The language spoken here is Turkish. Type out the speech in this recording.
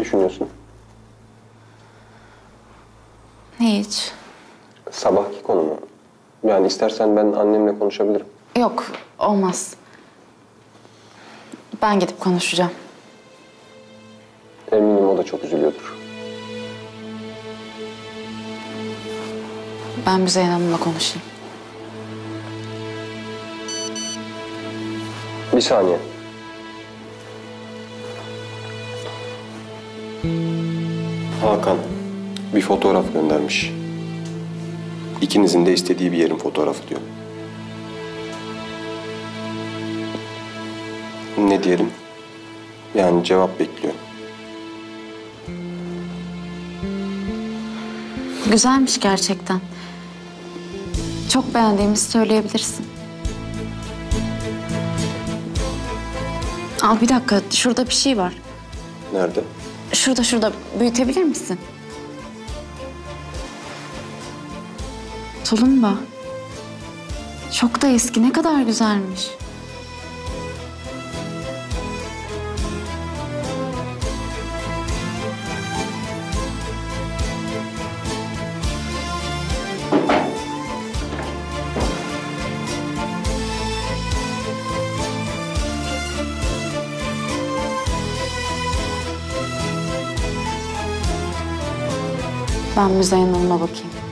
Ne düşünüyorsun? Hiç. Sabahki konu mu? Yani istersen ben annemle konuşabilirim. Yok, olmaz. Ben gidip konuşacağım. Eminim o da çok üzülüyordur. Ben Müzeyyen Hanım'la konuşayım. Bir saniye. Hakan bir fotoğraf göndermiş. İkinizin de istediği bir yerin fotoğrafı diyor. Ne diyelim? Yani cevap bekliyor. Güzelmiş gerçekten. Çok beğendiğimizi söyleyebilirsin. Al bir dakika, şurada bir şey var. Nerede? Şurada şurada büyütebilir misin? Tulumba. Çok da eski, ne kadar güzelmiş. Ben Müzeyyen Hanım'a bakayım.